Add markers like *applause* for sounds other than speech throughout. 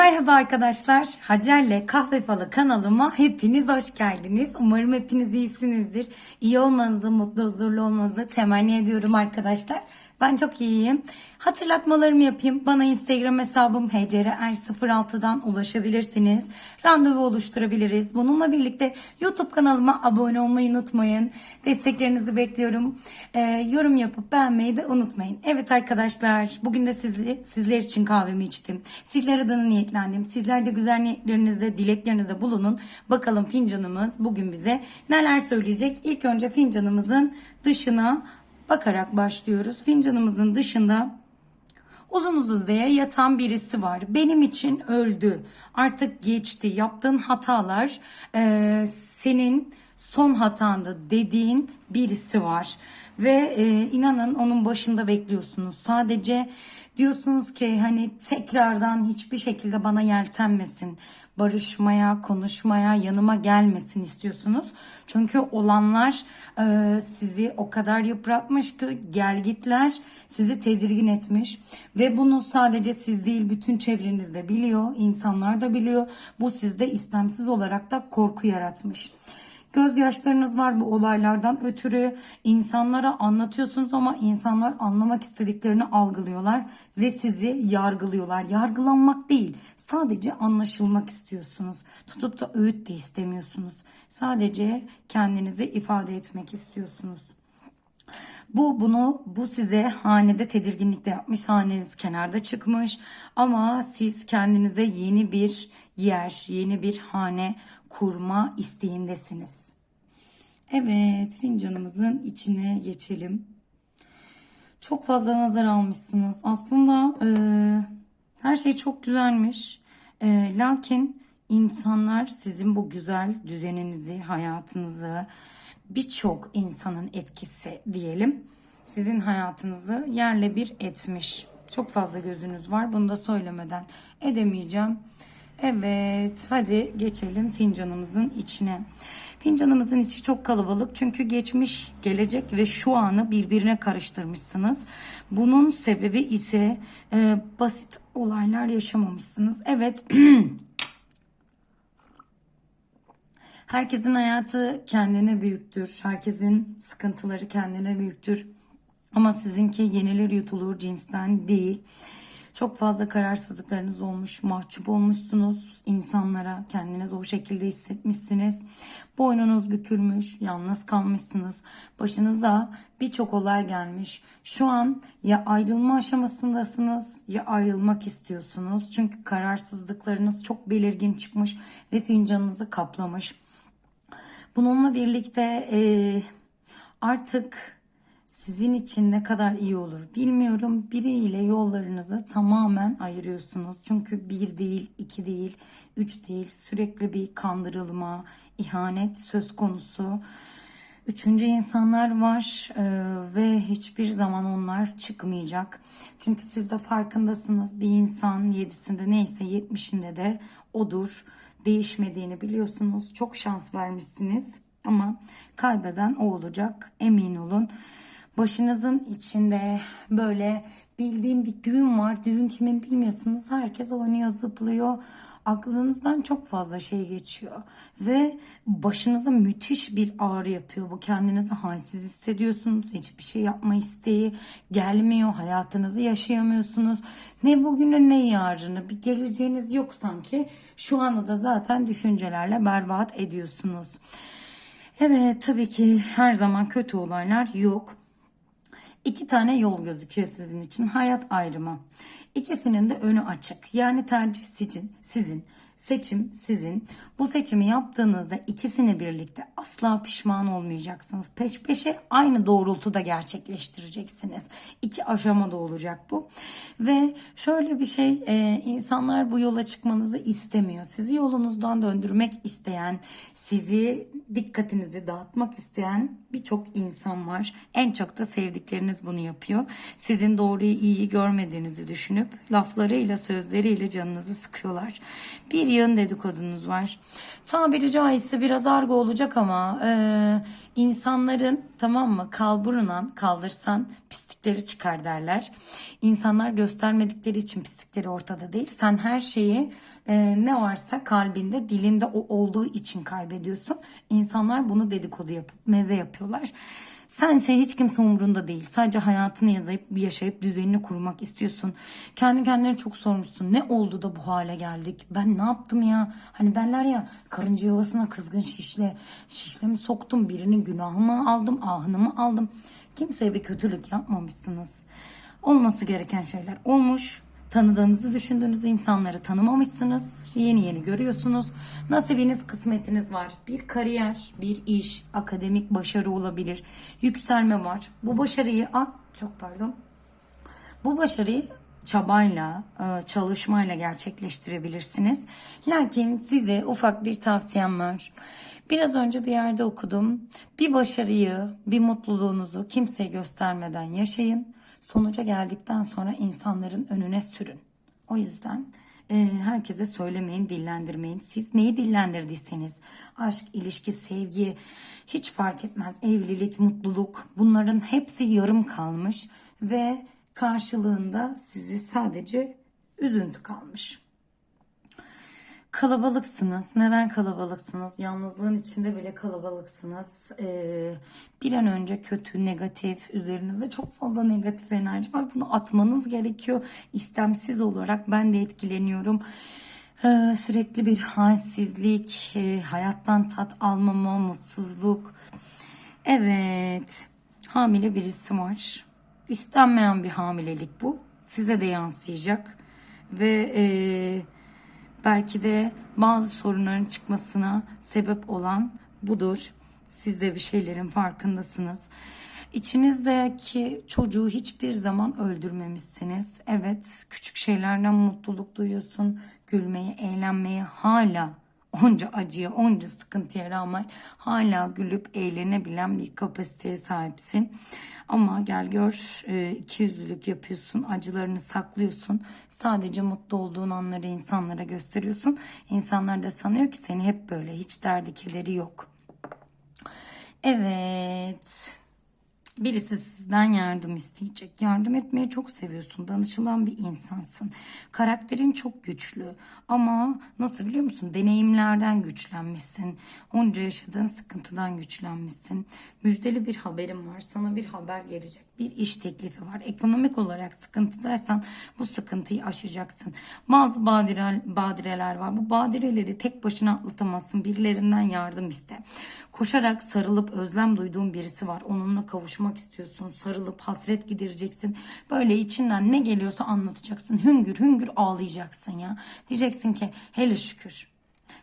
Merhaba arkadaşlar. Hacer'le Kahve Falı kanalıma hepiniz hoş geldiniz. Umarım hepiniz iyisinizdir. İyi olmanızı, mutlu, huzurlu olmanızı temenni ediyorum arkadaşlar. Ben çok iyiyim. Hatırlatmalarımı yapayım. Bana Instagram hesabım hcr06'dan ulaşabilirsiniz. Randevu oluşturabiliriz. Bununla birlikte YouTube kanalıma abone olmayı unutmayın. Desteklerinizi bekliyorum. Ee, yorum yapıp beğenmeyi de unutmayın. Evet arkadaşlar bugün de sizli, sizler için kahvemi içtim. Sizler adına niyetlendim. Sizler de güzel niyetlerinizde, dileklerinizde bulunun. Bakalım fincanımız bugün bize neler söyleyecek. İlk önce fincanımızın dışına bakarak başlıyoruz. Fincanımızın dışında uzun uzun yatan birisi var. Benim için öldü. Artık geçti. Yaptığın hatalar e, senin son hatandı dediğin birisi var. Ve e, inanın onun başında bekliyorsunuz. Sadece diyorsunuz ki hani tekrardan hiçbir şekilde bana yeltenmesin. Barışmaya, konuşmaya, yanıma gelmesin istiyorsunuz. Çünkü olanlar e, sizi o kadar yıpratmış ki gelgitler sizi tedirgin etmiş. Ve bunu sadece siz değil bütün çevrenizde biliyor. insanlar da biliyor. Bu sizde istemsiz olarak da korku yaratmış. Gözyaşlarınız var bu olaylardan ötürü insanlara anlatıyorsunuz ama insanlar anlamak istediklerini algılıyorlar ve sizi yargılıyorlar. Yargılanmak değil sadece anlaşılmak istiyorsunuz. Tutup da öğüt de istemiyorsunuz. Sadece kendinizi ifade etmek istiyorsunuz. Bu bunu bu size hanede tedirginlik de yapmış. Haneniz kenarda çıkmış ama siz kendinize yeni bir yer, yeni bir hane kurma isteğindesiniz. Evet, fincanımızın içine geçelim. Çok fazla nazar almışsınız. Aslında e, her şey çok güzelmiş. E, lakin insanlar sizin bu güzel düzeninizi, hayatınızı, birçok insanın etkisi diyelim sizin hayatınızı yerle bir etmiş. Çok fazla gözünüz var. Bunu da söylemeden edemeyeceğim. Evet, hadi geçelim fincanımızın içine. Fincanımızın içi çok kalabalık çünkü geçmiş, gelecek ve şu anı birbirine karıştırmışsınız. Bunun sebebi ise e, basit olaylar yaşamamışsınız. Evet. *clears throat* Herkesin hayatı kendine büyüktür. Herkesin sıkıntıları kendine büyüktür. Ama sizinki yenilir yutulur cinsten değil. Çok fazla kararsızlıklarınız olmuş, mahcup olmuşsunuz insanlara, kendiniz o şekilde hissetmişsiniz. Boynunuz bükülmüş, yalnız kalmışsınız. Başınıza birçok olay gelmiş. Şu an ya ayrılma aşamasındasınız ya ayrılmak istiyorsunuz. Çünkü kararsızlıklarınız çok belirgin çıkmış ve fincanınızı kaplamış. Bununla birlikte e, artık sizin için ne kadar iyi olur bilmiyorum. Biriyle yollarınızı tamamen ayırıyorsunuz. Çünkü bir değil, iki değil, üç değil. Sürekli bir kandırılma, ihanet söz konusu. Üçüncü insanlar var e, ve hiçbir zaman onlar çıkmayacak. Çünkü siz de farkındasınız bir insan yedisinde neyse yetmişinde de odur. Değişmediğini biliyorsunuz. Çok şans vermişsiniz ama kaybeden o olacak emin olun. Başınızın içinde böyle bildiğim bir düğün var. Düğün kimin bilmiyorsunuz. Herkes oynuyor, zıplıyor. Aklınızdan çok fazla şey geçiyor. Ve başınıza müthiş bir ağrı yapıyor. Bu kendinizi halsiz hissediyorsunuz. Hiçbir şey yapma isteği gelmiyor. Hayatınızı yaşayamıyorsunuz. Ne bugünü ne yarını. Bir geleceğiniz yok sanki. Şu anda da zaten düşüncelerle berbat ediyorsunuz. Evet tabii ki her zaman kötü olaylar yok. İki tane yol gözüküyor sizin için. Hayat ayrımı. İkisinin de önü açık. Yani tercih sizin. sizin. Seçim sizin. Bu seçimi yaptığınızda ikisini birlikte asla pişman olmayacaksınız. Peş peşe aynı doğrultuda gerçekleştireceksiniz. İki aşamada olacak bu. Ve şöyle bir şey e, insanlar bu yola çıkmanızı istemiyor. Sizi yolunuzdan döndürmek isteyen, sizi dikkatinizi dağıtmak isteyen birçok insan var. En çok da sevdikleriniz bunu yapıyor. Sizin doğruyu iyiyi görmediğinizi düşünüp laflarıyla sözleriyle canınızı sıkıyorlar. Bir yığın dedikodunuz var. Tabiri caizse biraz argo olacak ama e, insanların tamam mı kalburunan kaldırsan pislikleri çıkar derler. İnsanlar göstermedikleri için pislikleri ortada değil. Sen her şeyi e, ne varsa kalbinde dilinde o olduğu için kaybediyorsun. İnsanlar bunu dedikodu yapıp meze yapıyorlar. Sense hiç kimse umurunda değil. Sadece hayatını yazayıp yaşayıp düzenini kurmak istiyorsun. Kendi kendine çok sormuşsun. Ne oldu da bu hale geldik? Ben ne yaptım ya? Hani derler ya karınca yuvasına kızgın şişle. Şişle mi soktum? Birinin günahımı aldım, ahını mı aldım? Kimseye bir kötülük yapmamışsınız. Olması gereken şeyler olmuş. Tanıdığınızı düşündüğünüz insanları tanımamışsınız. Yeni yeni görüyorsunuz. Nasibiniz, kısmetiniz var. Bir kariyer, bir iş, akademik başarı olabilir. Yükselme var. Bu başarıyı, ah, çok pardon. Bu başarıyı çabayla, e, çalışmayla gerçekleştirebilirsiniz. Lakin size ufak bir tavsiyem var. Biraz önce bir yerde okudum. Bir başarıyı, bir mutluluğunuzu kimseye göstermeden yaşayın. Sonuca geldikten sonra insanların önüne sürün. O yüzden e, herkese söylemeyin, dillendirmeyin. Siz neyi dillendirdiyseniz, aşk, ilişki, sevgi hiç fark etmez. Evlilik, mutluluk bunların hepsi yarım kalmış ve karşılığında sizi sadece üzüntü kalmış. Kalabalıksınız. Neden kalabalıksınız? Yalnızlığın içinde bile kalabalıksınız. Ee, bir an önce kötü, negatif, üzerinizde çok fazla negatif enerji var. Bunu atmanız gerekiyor. İstemsiz olarak ben de etkileniyorum. Ee, sürekli bir halsizlik, e, hayattan tat almama, mutsuzluk. Evet, hamile birisi var. İstenmeyen bir hamilelik bu. Size de yansıyacak. Ve eee Belki de bazı sorunların çıkmasına sebep olan budur. Siz de bir şeylerin farkındasınız. İçinizdeki çocuğu hiçbir zaman öldürmemişsiniz. Evet, küçük şeylerden mutluluk duyuyorsun. Gülmeyi, eğlenmeyi hala onca acıya, onca sıkıntıya rağmen hala gülüp eğlenebilen bir kapasiteye sahipsin. Ama gel gör e, iki yüzlülük yapıyorsun, acılarını saklıyorsun. Sadece mutlu olduğun anları insanlara gösteriyorsun. İnsanlar da sanıyor ki seni hep böyle hiç derdi kederi yok. Evet. Birisi sizden yardım isteyecek. Yardım etmeyi çok seviyorsun. Danışılan bir insansın. Karakterin çok güçlü. Ama nasıl biliyor musun? Deneyimlerden güçlenmişsin. Onca yaşadığın sıkıntıdan güçlenmişsin. Müjdeli bir haberim var. Sana bir haber gelecek. Bir iş teklifi var. Ekonomik olarak sıkıntı bu sıkıntıyı aşacaksın. Bazı badire, badireler var. Bu badireleri tek başına atlatamazsın. Birilerinden yardım iste. Koşarak sarılıp özlem duyduğun birisi var. Onunla kavuşmak istiyorsun. Sarılıp hasret gidereceksin. Böyle içinden ne geliyorsa anlatacaksın. Hüngür hüngür ağlayacaksın ya. Diyeceksin ki hele şükür.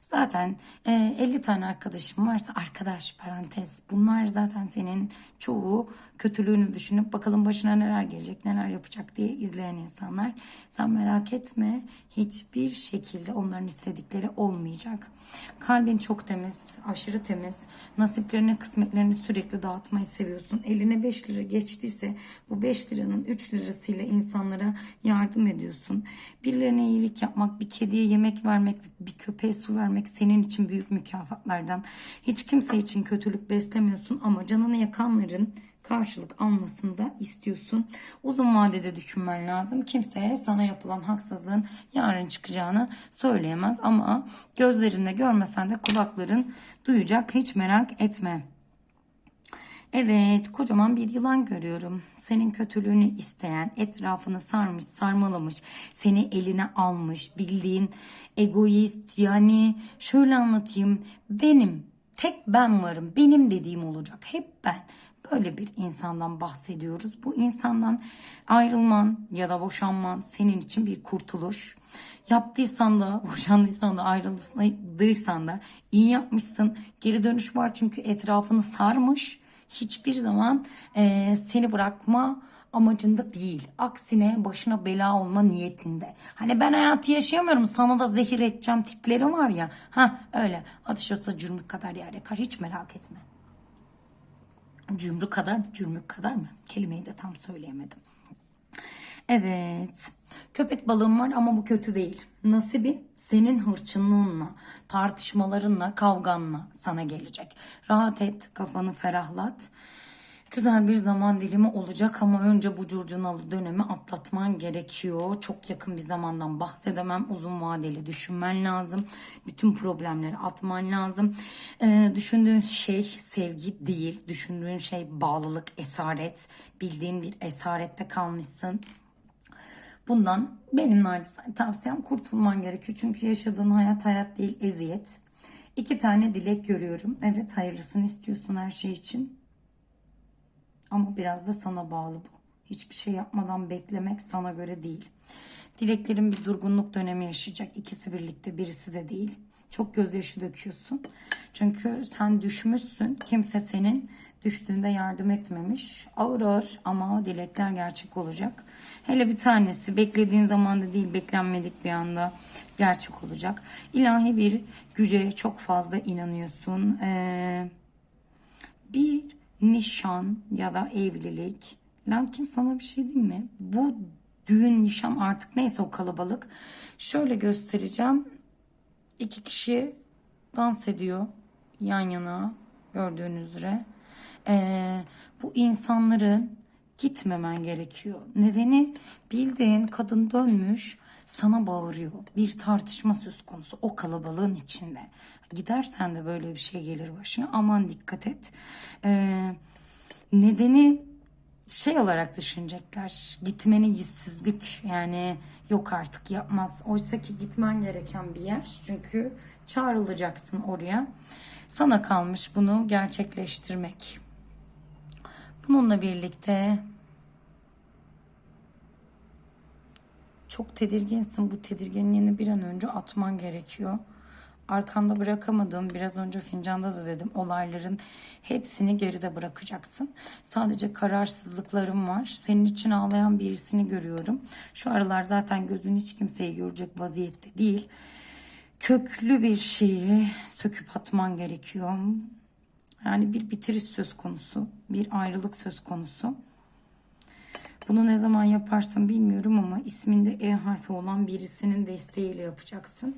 Zaten e, 50 tane arkadaşım varsa arkadaş parantez bunlar zaten senin çoğu kötülüğünü düşünüp bakalım başına neler gelecek neler yapacak diye izleyen insanlar. Sen merak etme hiçbir şekilde onların istedikleri olmayacak. Kalbin çok temiz aşırı temiz nasiplerini kısmetlerini sürekli dağıtmayı seviyorsun. Eline 5 lira geçtiyse bu 5 liranın 3 lirasıyla insanlara yardım ediyorsun. Birilerine iyilik yapmak bir kediye yemek vermek bir köpeğe su vermek senin için büyük mükafatlardan. Hiç kimse için kötülük beslemiyorsun ama canını yakanların karşılık almasını da istiyorsun. Uzun vadede düşünmen lazım. Kimseye sana yapılan haksızlığın yarın çıkacağını söyleyemez ama gözlerinde görmesen de kulakların duyacak. Hiç merak etme. Evet, kocaman bir yılan görüyorum. Senin kötülüğünü isteyen, etrafını sarmış, sarmalamış, seni eline almış, bildiğin egoist yani şöyle anlatayım. Benim, tek ben varım, benim dediğim olacak. Hep ben. Böyle bir insandan bahsediyoruz. Bu insandan ayrılman ya da boşanman senin için bir kurtuluş. Yaptıysan da, *laughs* boşandıysan da, ayrıldıysan da iyi yapmışsın. Geri dönüş var çünkü etrafını sarmış hiçbir zaman e, seni bırakma amacında değil. Aksine başına bela olma niyetinde. Hani ben hayatı yaşayamıyorum sana da zehir edeceğim tipleri var ya. Ha öyle ateş olsa cürmük kadar yer yakar hiç merak etme. Cümrük kadar mı? Cürmük kadar mı? Kelimeyi de tam söyleyemedim. Evet. Köpek balığım var ama bu kötü değil. Nasibin senin hırçınlığınla, tartışmalarınla, kavganla sana gelecek. Rahat et, kafanı ferahlat. Güzel bir zaman dilimi olacak ama önce bu curcunalı dönemi atlatman gerekiyor. Çok yakın bir zamandan bahsedemem. Uzun vadeli düşünmen lazım. Bütün problemleri atman lazım. Ee, düşündüğün şey sevgi değil. Düşündüğün şey bağlılık, esaret. Bildiğin bir esarette kalmışsın. Bundan benim naçizane tavsiyem kurtulman gerekiyor. Çünkü yaşadığın hayat hayat değil eziyet. İki tane dilek görüyorum. Evet hayırlısını istiyorsun her şey için. Ama biraz da sana bağlı bu. Hiçbir şey yapmadan beklemek sana göre değil. Dileklerin bir durgunluk dönemi yaşayacak. İkisi birlikte birisi de değil. Çok gözyaşı döküyorsun. Çünkü sen düşmüşsün. Kimse senin düştüğünde yardım etmemiş. Ağır ağır ama dilekler gerçek olacak. Hele bir tanesi beklediğin zamanda değil beklenmedik bir anda gerçek olacak. İlahi bir güce çok fazla inanıyorsun. Ee, bir nişan ya da evlilik. Lakin sana bir şey diyeyim mi? Bu düğün nişan artık neyse o kalabalık. Şöyle göstereceğim. İki kişi dans ediyor yan yana gördüğünüz üzere. Ee, bu insanların gitmemen gerekiyor. Nedeni bildiğin kadın dönmüş sana bağırıyor. Bir tartışma söz konusu o kalabalığın içinde. Gidersen de böyle bir şey gelir başına. Aman dikkat et. Ee, nedeni şey olarak düşünecekler. Gitmenin yüzsüzlük yani yok artık yapmaz. Oysa ki gitmen gereken bir yer. Çünkü çağrılacaksın oraya. Sana kalmış bunu gerçekleştirmek. Bununla birlikte çok tedirginsin. Bu tedirginliğini bir an önce atman gerekiyor. Arkanda bırakamadığım biraz önce fincanda da dedim olayların hepsini geride bırakacaksın. Sadece kararsızlıklarım var. Senin için ağlayan birisini görüyorum. Şu aralar zaten gözün hiç kimseyi görecek vaziyette değil. Köklü bir şeyi söküp atman gerekiyor. Yani bir bitiriş söz konusu, bir ayrılık söz konusu. Bunu ne zaman yaparsın bilmiyorum ama isminde E harfi olan birisinin desteğiyle yapacaksın.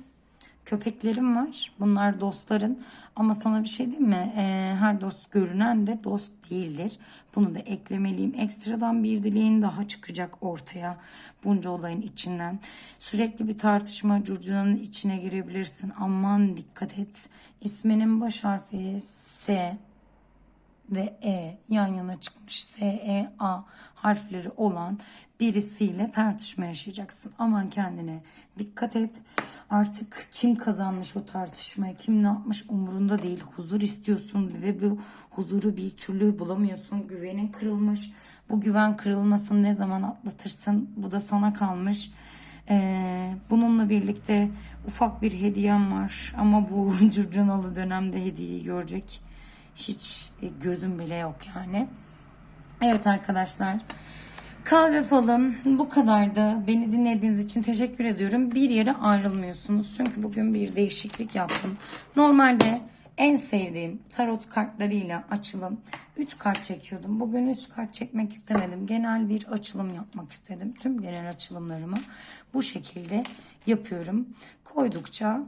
Köpeklerim var. Bunlar dostların. Ama sana bir şey diyeyim mi? Ee, her dost görünen de dost değildir. Bunu da eklemeliyim. Ekstradan bir dileğin daha çıkacak ortaya. Bunca olayın içinden. Sürekli bir tartışma curcunanın içine girebilirsin. Aman dikkat et. İsminin baş harfi S ve E yan yana çıkmış S, E, A harfleri olan birisiyle tartışma yaşayacaksın. Aman kendine dikkat et. Artık kim kazanmış o tartışmayı, kim ne yapmış umurunda değil. Huzur istiyorsun ve bu huzuru bir türlü bulamıyorsun. Güvenin kırılmış. Bu güven kırılmasını ne zaman atlatırsın? Bu da sana kalmış. Ee, bununla birlikte ufak bir hediyem var ama bu *laughs* curcunalı dönemde hediyeyi görecek hiç e, gözüm bile yok yani. Evet arkadaşlar. Kahve falım bu kadardı. Beni dinlediğiniz için teşekkür ediyorum. Bir yere ayrılmıyorsunuz. Çünkü bugün bir değişiklik yaptım. Normalde en sevdiğim tarot kartlarıyla açılım 3 kart çekiyordum. Bugün 3 kart çekmek istemedim. Genel bir açılım yapmak istedim. Tüm genel açılımlarımı bu şekilde yapıyorum. Koydukça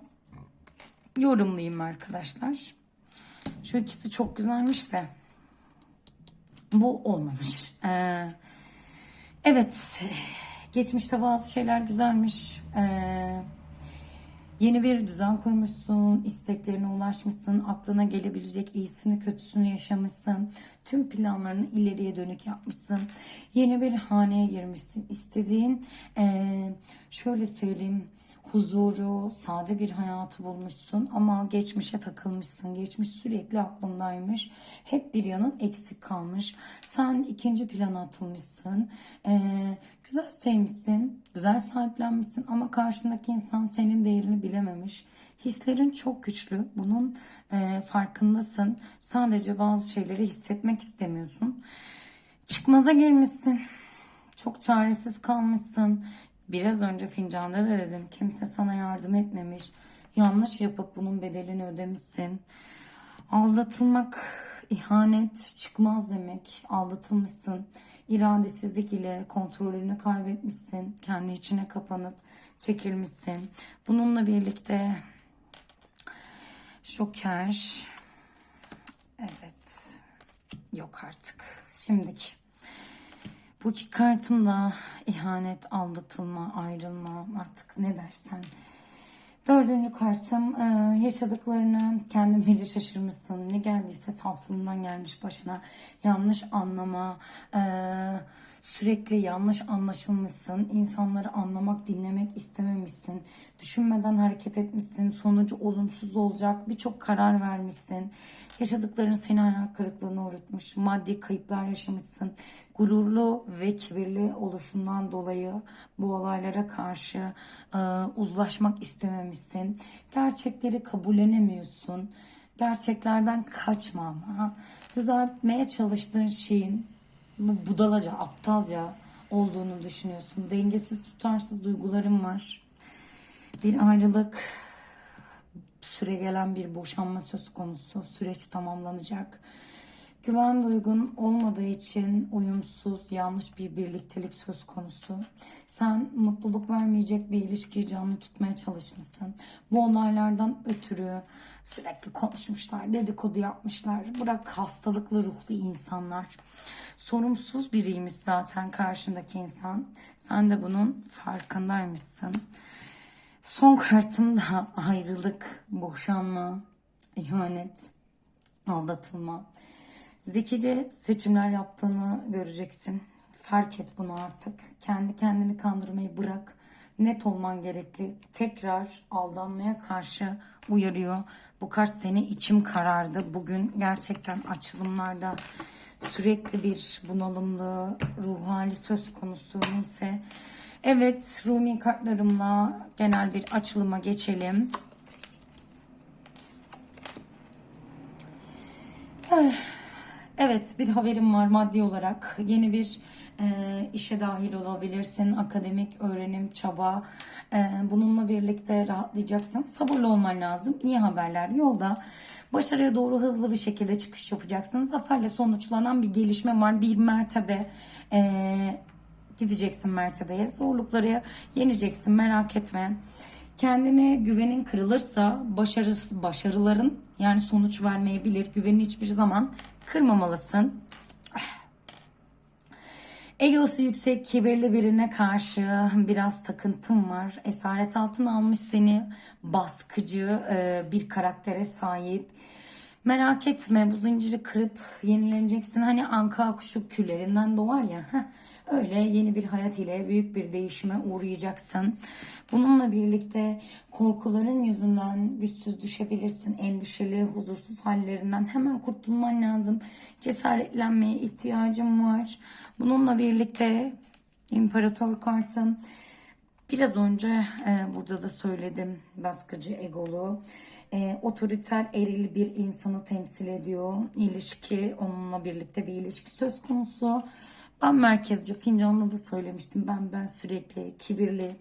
yorumlayayım arkadaşlar. Şu ikisi çok güzelmiş de bu olmamış. Ee, evet geçmişte bazı şeyler güzelmiş. Ee, yeni bir düzen kurmuşsun, isteklerine ulaşmışsın, aklına gelebilecek iyisini kötüsünü yaşamışsın. Tüm planlarını ileriye dönük yapmışsın. Yeni bir haneye girmişsin. İstediğin ee, şöyle söyleyeyim huzuru, sade bir hayatı bulmuşsun ama geçmişe takılmışsın. Geçmiş sürekli aklındaymış. Hep bir yanın eksik kalmış. Sen ikinci plana atılmışsın. Ee, güzel sevmişsin, güzel sahiplenmişsin ama karşındaki insan senin değerini bilememiş. Hislerin çok güçlü. Bunun e, farkındasın. Sadece bazı şeyleri hissetmek istemiyorsun. Çıkmaza girmişsin. Çok çaresiz kalmışsın. Biraz önce fincanda da dedim kimse sana yardım etmemiş. Yanlış yapıp bunun bedelini ödemişsin. Aldatılmak ihanet çıkmaz demek. Aldatılmışsın. İradesizlik ile kontrolünü kaybetmişsin. Kendi içine kapanıp çekilmişsin. Bununla birlikte Joker. Evet. Yok artık. Şimdiki. Bu iki kartım da ihanet, aldatılma, ayrılma artık ne dersen. Dördüncü kartım e, yaşadıklarını kendin bile şaşırmışsın. Ne geldiyse saflığından gelmiş başına. Yanlış anlama, e, sürekli yanlış anlaşılmışsın. İnsanları anlamak, dinlemek istememişsin. Düşünmeden hareket etmişsin. Sonucu olumsuz olacak. Birçok karar vermişsin. Yaşadıkların seni hayal kırıklığına uğratmış. Maddi kayıplar yaşamışsın. Gururlu ve kibirli oluşundan dolayı bu olaylara karşı e, uzlaşmak istememişsin. Gerçekleri kabullenemiyorsun. Gerçeklerden kaçma ama düzeltmeye çalıştığın şeyin bu budalaca, aptalca olduğunu düşünüyorsun. Dengesiz, tutarsız duyguların var. Bir ayrılık, süre gelen bir boşanma söz konusu. Süreç tamamlanacak. Güven duygun olmadığı için uyumsuz, yanlış bir birliktelik söz konusu. Sen mutluluk vermeyecek bir ilişkiyi canlı tutmaya çalışmışsın. Bu olaylardan ötürü sürekli konuşmuşlar, dedikodu yapmışlar. Bırak hastalıklı ruhlu insanlar. Sorumsuz biriymiş zaten karşındaki insan. Sen de bunun farkındaymışsın. Son kartım da *laughs* ayrılık, boşanma, ihanet, aldatılma. Zekice seçimler yaptığını göreceksin. Fark et bunu artık. Kendi kendini kandırmayı bırak. Net olman gerekli. Tekrar aldanmaya karşı uyarıyor. Bu kart seni içim karardı. Bugün gerçekten açılımlarda sürekli bir bunalımlı ruh hali söz konusu neyse. Evet Rumi kartlarımla genel bir açılıma geçelim. Evet bir haberim var maddi olarak. Yeni bir e, işe dahil olabilirsin. Akademik öğrenim, çaba. E, bununla birlikte rahatlayacaksın. Sabırlı olman lazım. İyi haberler yolda. Başarıya doğru hızlı bir şekilde çıkış yapacaksın. Zaferle sonuçlanan bir gelişme var. Bir mertebe. E, gideceksin mertebeye. Zorlukları yeneceksin merak etme. Kendine güvenin kırılırsa başarısı, başarıların yani sonuç vermeyebilir. Güveni hiçbir zaman kırmamalısın. Egosu yüksek, kibirli birine karşı biraz takıntım var. Esaret altına almış seni. Baskıcı e, bir karaktere sahip. Merak etme bu zinciri kırıp yenileneceksin. Hani anka kuşu küllerinden doğar ya. Heh, öyle yeni bir hayat ile büyük bir değişime uğrayacaksın. Bununla birlikte korkuların yüzünden güçsüz düşebilirsin. Endişeli, huzursuz hallerinden hemen kurtulman lazım. Cesaretlenmeye ihtiyacım var. Bununla birlikte imparator kartın Biraz önce e, burada da söyledim baskıcı egolu. E, otoriter eril bir insanı temsil ediyor. İlişki onunla birlikte bir ilişki söz konusu. Ben merkezci fincanla da söylemiştim. Ben ben sürekli kibirli.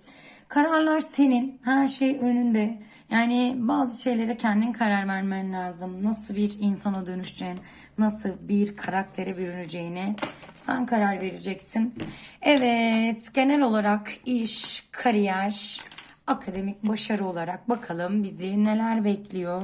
Kararlar senin. Her şey önünde. Yani bazı şeylere kendin karar vermen lazım. Nasıl bir insana dönüşeceğin, nasıl bir karaktere bürüneceğine sen karar vereceksin. Evet, genel olarak iş, kariyer, akademik başarı olarak bakalım bizi neler bekliyor.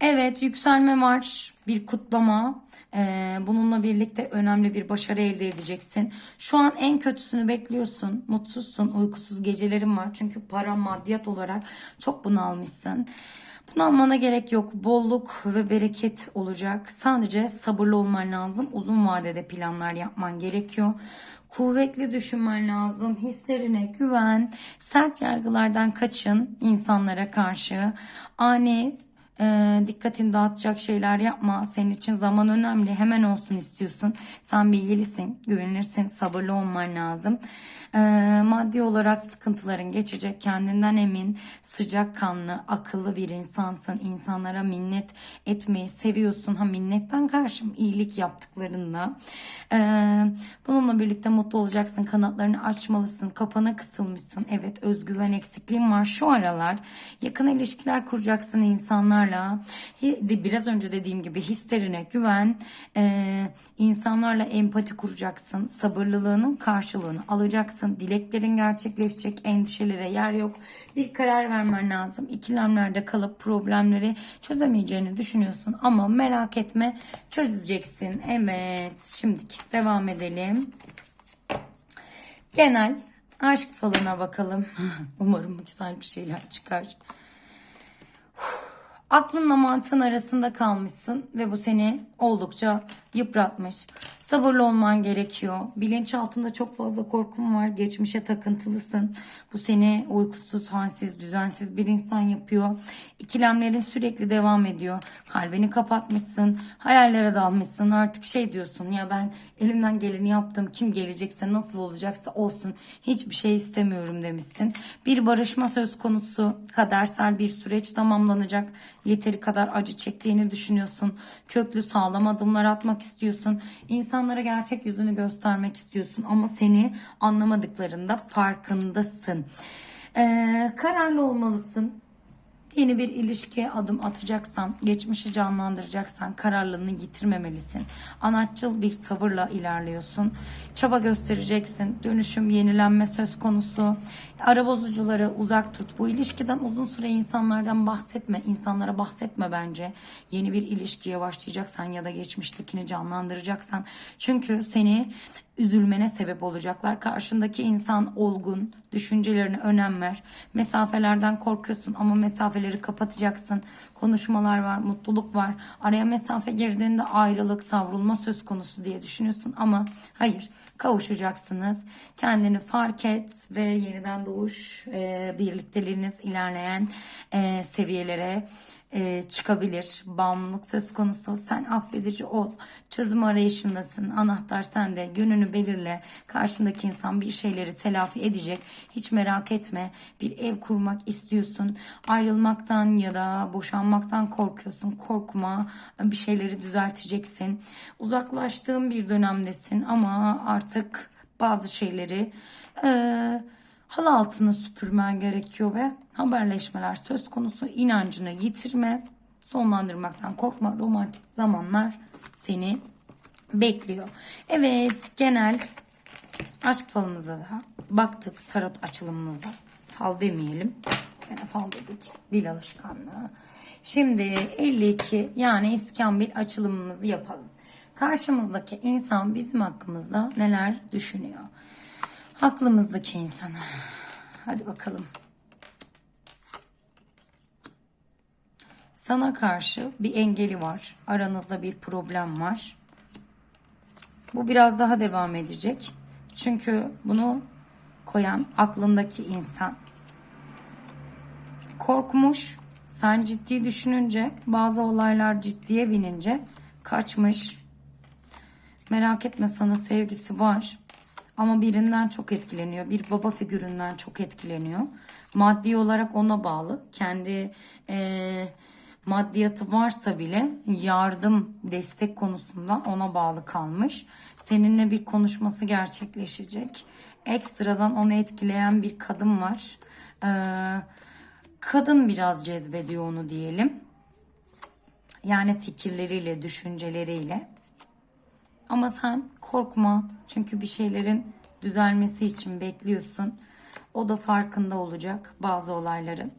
Evet yükselme var bir kutlama ee, bununla birlikte önemli bir başarı elde edeceksin. Şu an en kötüsünü bekliyorsun mutsuzsun uykusuz gecelerin var çünkü para maddiyat olarak çok bunalmışsın. Bunalmana gerek yok bolluk ve bereket olacak sadece sabırlı olman lazım uzun vadede planlar yapman gerekiyor. Kuvvetli düşünmen lazım. Hislerine güven. Sert yargılardan kaçın insanlara karşı. Ani e, dikkatini dağıtacak şeyler yapma. Senin için zaman önemli. Hemen olsun istiyorsun. Sen bilgilisin, güvenirsin, sabırlı olman lazım. E, maddi olarak sıkıntıların geçecek. Kendinden emin, sıcakkanlı, akıllı bir insansın. İnsanlara minnet etmeyi seviyorsun. Ha minnetten karşım iyilik yaptıklarında. E, bununla birlikte mutlu olacaksın. Kanatlarını açmalısın. Kapana kısılmışsın. Evet özgüven eksikliğin var şu aralar. Yakın ilişkiler kuracaksın insanlarla insanlarla biraz önce dediğim gibi hislerine güven, e, insanlarla empati kuracaksın, sabırlılığının karşılığını alacaksın, dileklerin gerçekleşecek, endişelere yer yok. Bir karar vermen lazım. İkilemlerde kalıp problemleri çözemeyeceğini düşünüyorsun ama merak etme çözeceksin. Evet, şimdiki devam edelim. Genel aşk falına bakalım. *laughs* Umarım güzel bir şeyler çıkar. Aklınla mantığın arasında kalmışsın ve bu seni oldukça yıpratmış. Sabırlı olman gerekiyor. Bilinçaltında çok fazla korkun var. Geçmişe takıntılısın. Bu seni uykusuz, halsiz, düzensiz bir insan yapıyor. İkilemlerin sürekli devam ediyor. Kalbini kapatmışsın. Hayallere dalmışsın. Artık şey diyorsun ya ben elimden geleni yaptım. Kim gelecekse nasıl olacaksa olsun. Hiçbir şey istemiyorum demişsin. Bir barışma söz konusu. Kadersel bir süreç tamamlanacak. Yeteri kadar acı çektiğini düşünüyorsun. Köklü sağlam adımlar atmak istiyorsun. İnsanlara gerçek yüzünü göstermek istiyorsun. Ama seni anlamadıklarında farkındasın. Ee, kararlı olmalısın. Yeni bir ilişkiye adım atacaksan, geçmişi canlandıracaksan kararlılığını yitirmemelisin. Anatçıl bir tavırla ilerliyorsun. Çaba göstereceksin. Dönüşüm, yenilenme söz konusu. Ara bozucuları uzak tut. Bu ilişkiden uzun süre insanlardan bahsetme. İnsanlara bahsetme bence. Yeni bir ilişkiye başlayacaksan ya da geçmiştekini canlandıracaksan. Çünkü seni üzülmene sebep olacaklar. Karşındaki insan olgun, düşüncelerine önem ver. Mesafelerden korkuyorsun ama mesafeleri kapatacaksın. Konuşmalar var, mutluluk var. Araya mesafe girdiğinde ayrılık, savrulma söz konusu diye düşünüyorsun ama hayır kavuşacaksınız. Kendini fark et ve yeniden doğuş e, birlikteliğiniz ilerleyen e, seviyelere e, çıkabilir. Bağımlılık söz konusu. Sen affedici ol. Çözüm arayışındasın. Anahtar sende. Yönünü belirle. Karşındaki insan bir şeyleri telafi edecek. Hiç merak etme. Bir ev kurmak istiyorsun. Ayrılmaktan ya da boşanmaktan korkuyorsun. Korkma. Bir şeyleri düzelteceksin. Uzaklaştığın bir dönemdesin ama artık bazı şeyleri eee halı altını süpürmen gerekiyor ve haberleşmeler söz konusu inancını yitirme, sonlandırmaktan korkma, romantik zamanlar seni bekliyor. Evet genel aşk falımıza da baktık tarot açılımımıza. Fal demeyelim. Yani fal dedik. Dil alışkanlığı. Şimdi 52 yani iskambil açılımımızı yapalım. Karşımızdaki insan bizim hakkımızda neler düşünüyor? Aklımızdaki insana. Hadi bakalım. Sana karşı bir engeli var. Aranızda bir problem var. Bu biraz daha devam edecek. Çünkü bunu koyan aklındaki insan. Korkmuş. Sen ciddi düşününce bazı olaylar ciddiye binince kaçmış. Merak etme sana sevgisi var. Ama birinden çok etkileniyor. Bir baba figüründen çok etkileniyor. Maddi olarak ona bağlı. Kendi eee, maddiyatı varsa bile yardım, destek konusunda ona bağlı kalmış. Seninle bir konuşması gerçekleşecek. Ekstradan onu etkileyen bir kadın var. Eee, kadın biraz cezbediyor onu diyelim. Yani fikirleriyle, düşünceleriyle. Ama sen korkma. Çünkü bir şeylerin düzelmesi için bekliyorsun. O da farkında olacak bazı olayların.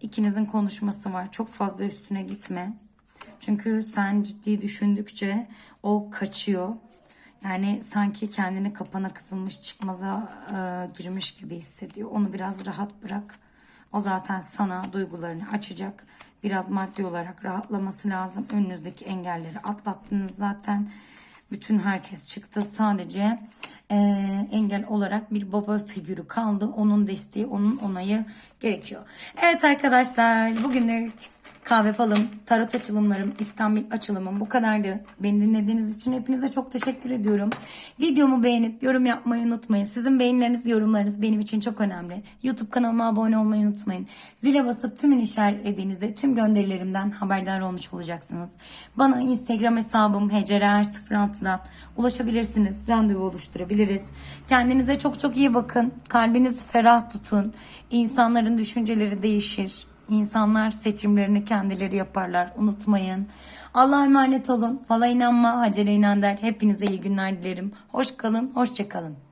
İkinizin konuşması var. Çok fazla üstüne gitme. Çünkü sen ciddi düşündükçe o kaçıyor. Yani sanki kendini kapana kısılmış çıkmaza e, girmiş gibi hissediyor. Onu biraz rahat bırak. O zaten sana duygularını açacak. Biraz maddi olarak rahatlaması lazım. Önünüzdeki engelleri atlattınız zaten. Bütün herkes çıktı. Sadece e, engel olarak bir baba figürü kaldı. Onun desteği, onun onayı gerekiyor. Evet arkadaşlar bugünlük kahve falım, tarot açılımlarım, İskambil açılımım bu kadardı. Beni dinlediğiniz için hepinize çok teşekkür ediyorum. Videomu beğenip yorum yapmayı unutmayın. Sizin beğenileriniz, yorumlarınız benim için çok önemli. YouTube kanalıma abone olmayı unutmayın. Zile basıp tümünü işaretlediğinizde tüm gönderilerimden haberdar olmuş olacaksınız. Bana Instagram hesabım hecerer06'dan ulaşabilirsiniz. Randevu oluşturabiliriz. Kendinize çok çok iyi bakın. Kalbinizi ferah tutun. İnsanların düşünceleri değişir İnsanlar seçimlerini kendileri yaparlar. Unutmayın. Allah'a emanet olun. Fala inanma, hacere inan der. Hepinize iyi günler dilerim. Hoş kalın, hoşça kalın.